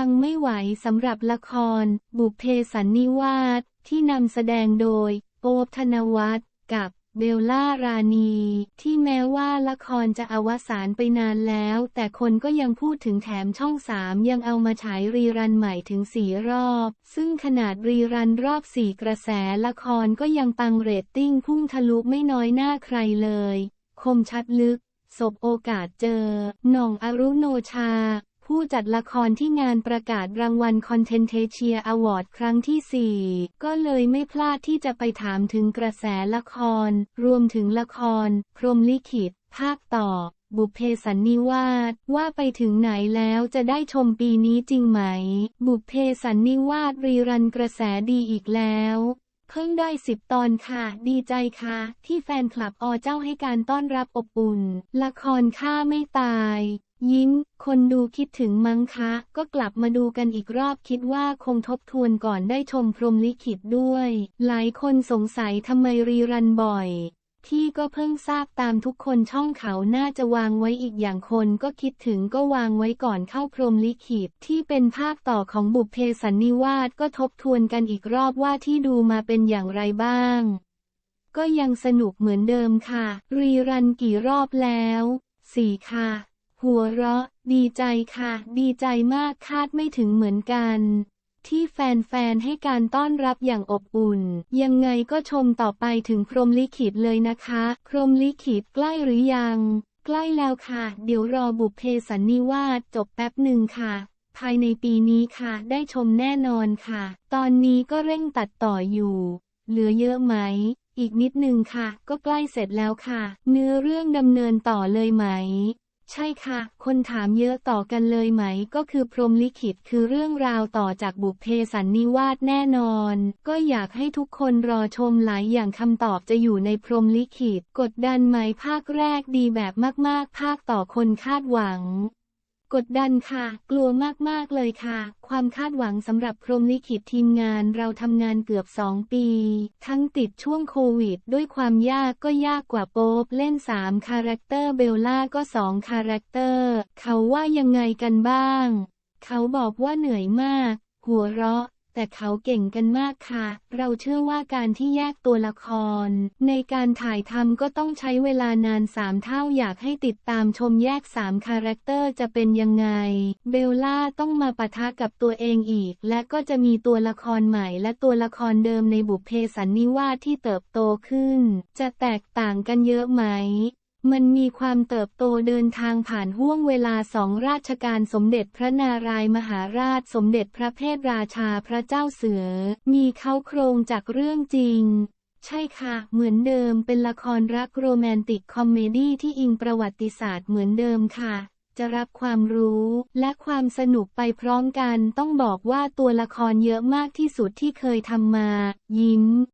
ังไม่ไหวสำหรับละคร บุพเพสันนิวาสที่นำแสดงโดยโป๊บธนวัฒน์กับเบลล่ารานีที่แม้ว่าละครจะอวสานไปนานแล้ว แต่คนก็ยังพูดถึงแถมช่องสามยังเอามาฉายรีรันใหม่ถึงสี่รอบ ซึ่งขนาดรีรันรอบสี่กระแสละครก็ยังปังเรตติ้งพุ่งทะลุไม่น้อยหน้าใครเลย คมชัดลึก สบโอกาสเจอ หน่องอรุโนชา ผู้จัดละครที่งานประกาศรางวัลคอนเทนเทเชียอวอร์ดครั้งที่ 4 ก็เลยไม่พลาดที่จะไปถามถึงกระแสละคร รวมถึงละคร พรมลิขิต ภาคต่อ บุพเพสันนิวาสว่าไปถึงไหนแล้วจะได้ชมปีนี้จริงไหม บุพเพสันนิวาสรีรันกระแสดีอีกแล้ว เพิ่งได้สิบตอนค่ะ ดีใจค่ะ ที่แฟนคลับอเจ้าให้การต้อนรับอบอุ่น ละครค่าไม่ตาย ยิ้ม คนดูคิดถึงมั้งคะ ก็กลับมาดูกันอีกรอบคิดว่าคงทบทวนก่อนได้ชมพรมลิขิตด้วย หลายคนสงสัยทำไมรีรันบ่อย พี่ก็เพิ่งทราบตามทุกคนช่องเขาน่าจะวางไว้อีกอย่างคนก็คิดถึงก็วางไว้ก่อนเข้าพรมลิขิตที่เป็นภาคต่อของบุพเพสันนิวาสก็ทบทวนกันอีกรอบว่าที่ดูมาเป็นอย่างไรบ้าง ก็ยังสนุกเหมือนเดิมค่ะ รีรันกี่รอบแล้วสี่ค่ะ หัวเราะ ดีใจค่ะ ดีใจมากคาดไม่ถึงเหมือนกัน ที่แฟนๆให้การต้อนรับอย่างอบอุ่น ยังไงก็ชมต่อไปถึงพรมลิขิตเลยนะคะ พรมลิขิตใกล้หรือยัง ใกล้แล้วค่ะ เดี๋ยวรอบุพเพสันนิวาสจบแป๊บหนึ่งค่ะ ภายในปีนี้ค่ะ ได้ชมแน่นอนค่ะ ตอนนี้ก็เร่งตัดต่ออยู่ เหลือเยอะไหม อีกนิดหนึ่งค่ะ ก็ใกล้เสร็จแล้วค่ะ เนื้อเรื่องดำเนินต่อเลยไหม ใช่ค่ะ คนถามเยอะต่อกันเลยไหม ก็คือพรมลิขิตคือเรื่องราวต่อจากบุพเพสันนิวาสแน่นอน ก็อยากให้ทุกคนรอชมหลายอย่างคำตอบจะอยู่ในพรมลิขิต กดดันไหมภาคแรกดีแบบมาก ๆ ภาคต่อคนคาดหวัง กดดันค่ะ กลัวมาก ๆ เลยค่ะ ความคาดหวังสำหรับพรมลิขิตทีมงานเราทำงานเกือบสองปี ทั้งติดช่วงโควิด ด้วยความยากก็ยากกว่าโป๊ปเล่น3คาแรคเตอร์เบลล่าก็2คาแรคเตอร์ เขาว่ายังไงกันบ้าง เขาบอกว่าเหนื่อยมาก หัวเราะ แต่เขาเก่งกันมากค่ะ เราเชื่อว่าการที่แยกตัวละคร ในการถ่ายทำก็ต้องใช้เวลานานสามเท่าอยากให้ติดตามชมแยกสามคาแรคเตอร์จะเป็นยังไง เบลล่าต้องมาปะทะกับตัวเองอีก และก็จะมีตัวละครใหม่และตัวละครเดิมในบุพเพสันนิวาสที่เติบโตขึ้น จะแตกต่างกันเยอะไหม มันมีความเติบโตเดินทางผ่านห่วงเวลาสองราชการสมเด็จพระนารายมหาราชสมเด็จพระเพทราชาพระเจ้าเสือ มีเข้าโครงจากเรื่องจริง ใช่ค่ะ เหมือนเดิมเป็นละครรักโรแมนติกคอมเมดี้ที่อิงประวัติศาสตร์เหมือนเดิมค่ะ จะรับความรู้และความสนุกไปพร้อมกันต้องบอกว่าตัวละครเยอะมากที่สุดที่เคยทำมา ยิ้ม